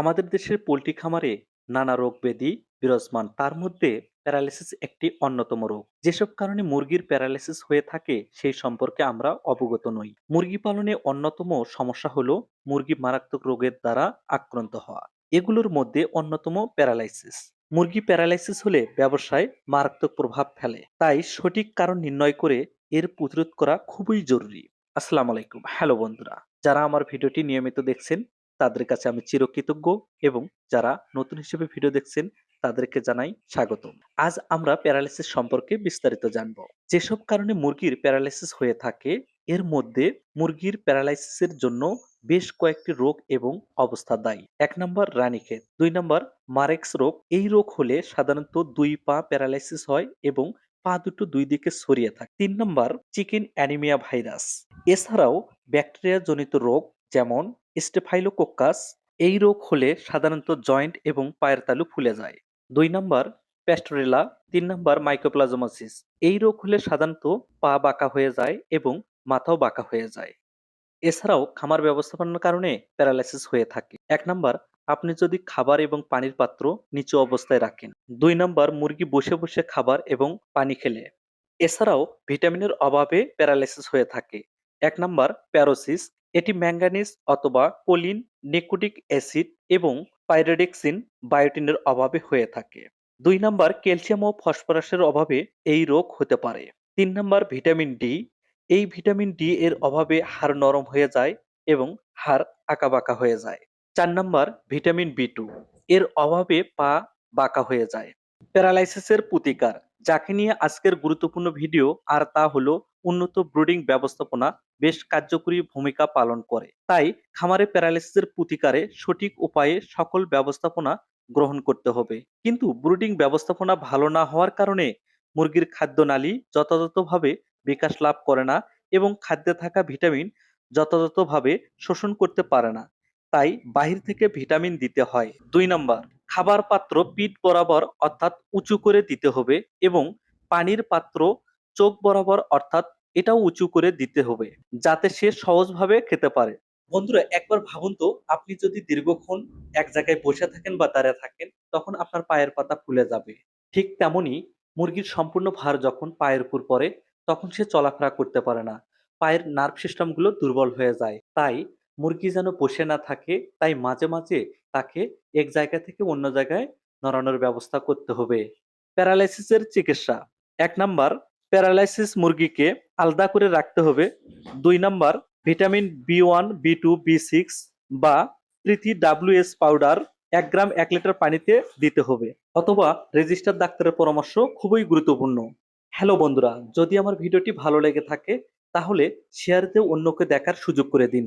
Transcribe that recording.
আমাদের দেশের পোলট্রি খামারে নানা রোগ ব্যাধি বিরাজমান। তার মধ্যে প্যারালাইসিস একটি অন্যতম রোগ। যেসব কারণে মুরগির প্যারালাইসিস হয়ে থাকে, সেই সম্পর্কে আমরা অবগত নই। মুরগি পালনে অন্যতম সমস্যা হলো মুরগি মারাত্মক রোগের দ্বারা আক্রান্ত হওয়া। এগুলোর মধ্যে অন্যতম প্যারালাইসিস। মুরগি প্যারালাইসিস হলে ব্যবসায় মারাত্মক প্রভাব ফেলে। তাই সঠিক কারণ নির্ণয় করে এর প্রতিরোধ করা খুবই জরুরি। আসসালামু আলাইকুম। হ্যালো বন্ধুরা, যারা আমার ভিডিওটি নিয়মিত দেখছেন তাদের কাছে আমি চিরকৃতজ্ঞ এবং যারা নতুন হিসেবে ভিডিও দেখছেন, তাদেরকে জানাই স্বাগত। আজ আমরা প্যারালাইসিস সম্পর্কে বিস্তারিত জানব। যেসব কারণে মুরগির প্যারালাইসিস হয়ে থাকে, এর মধ্যে মুরগির প্যারালাইসিসের জন্য বেশ কয়েকটি রোগ এবং অবস্থা দায়ী। এক নম্বর রানীক্ষেত, দুই নম্বর মারেক্স রোগ। এই রোগ হলে সাধারণত দুই পা প্যারালাইসিস হয় এবং পা দুটো দুই দিকে ছড়িয়ে থাকে। তিন নম্বর চিকেন অ্যানিমিয়া ভাইরাস। এছাড়াও ব্যাকটেরিয়া জনিত রোগ যেমন স্টেফাইলোকোক্কাস এই রোগ হলে সাধারণত জয়েন্ট এবং পায়ের তালু ফুলে যায়। দুই নম্বর, প্যাস্টোরেলা। তিন নম্বর মাইক্রোপ্লাজোমাসিস এই রোগ হলে সাধারণত পা বাঁকা হয়ে যায় এবং মাথাও বাঁকা হয়ে যায়। এছাড়াও খামার ব্যবস্থাপনার কারণে প্যারালাইসিস হয়ে থাকে। এক নম্বর, আপনি যদি খাবার এবং পানির পাত্র নিচু অবস্থায় রাখেন। দুই নম্বর, মুরগি বসে বসে খাবার এবং পানি খেলে। এছাড়াও ভিটামিনের অভাবে প্যারালাইসিস হয়ে থাকে। এক নম্বর, প্যারোসিস। এটি ম্যাঙ্গানিজ অথবা কোলিন, নিকোটিক অ্যাসিড এবং পাইরোডেক্সিন, বায়োটিনের অভাবে হয়ে থাকে। দুই নম্বর ক্যালসিয়াম ও ফসফরাসের অভাবে এই রোগ হতে পারে। তিন নম্বর ভিটামিন ডি, এই ভিটামিন ডি এর অভাবে হাড় নরম হয়ে যায় এবং হাড় আঁকাবাঁকা হয়ে যায়। চার নম্বর ভিটামিন বি টু, এর অভাবে পা বাঁকা হয়ে যায়। প্যারালাইসিসের প্রতিকার যাকে নিয়ে আজকের গুরুত্বপূর্ণ ভিডিও, আর তা হলো উন্নত ব্রুডিং ব্যবস্থাপনা বেশ কার্যকরী ভূমিকা পালন করে। তাই খামারে প্যারালাইসিসের প্রতিকারে সঠিক উপায়ে সকল ব্যবস্থাপনা গ্রহণ করতে হবে। কিন্তু ব্রুডিং ব্যবস্থাপনা ভালো না হওয়ার কারণে মুরগির খাদ্যনালী যথাযথভাবে বিকাশ লাভ করে না এবং খাদ্যে থাকা ভিটামিন যথাযথভাবে শোষণ করতে পারে না। তাই বাহির থেকে ভিটামিন দিতে হয়। দুই নম্বর খাবার পাত্র পিঠ বরাবর অর্থাৎ উঁচু করে দিতে হবে এবং পানির পাত্র চোখ বরাবর অর্থাৎ এটাও উঁচু করে দিতে হবে যাতে সে সহজভাবে খেতে পারে। বন্ধুরা, একবার ভাবুন তো, আপনি যদি দীর্ঘক্ষণ এক জায়গায় বসে থাকেন বা দাঁড়িয়ে থাকেন, তখন আপনার পায়ের পাতা ফুলে যাবে। ঠিক তেমনি মুরগির সম্পূর্ণ ভার যখন পায়ের উপর পড়ে, তখন সে চলাফেরা করতে পারে না। পায়ের নার্ভ সিস্টেমগুলো দুর্বল হয়ে যায়। তাই মুরগি যেন বসে না থাকে, তাই মাঝে মাঝে তাকে এক জায়গা থেকে অন্য জায়গায় নড়ানোর ব্যবস্থা করতে হবে। প্যারালাইসিসের চিকিৎসা। এক নাম্বার, প্যারালাইসিস মুরগিকে আলাদা করে রাখতে হবে। দুই number, vitamin B one, B two, B six বা প্রীতি ডাব্লিউএস পাউডার এক গ্রাম এক লিটার পানিতে দিতে হবে অথবা রেজিস্টার ডাক্তারের পরামর্শ খুবই গুরুত্বপূর্ণ। হ্যালো বন্ধুরা, যদি আমার ভিডিওটি ভালো লেগে থাকে, তাহলে শেয়ার দিয়ে অন্যকে দেখার সুযোগ করে দিন।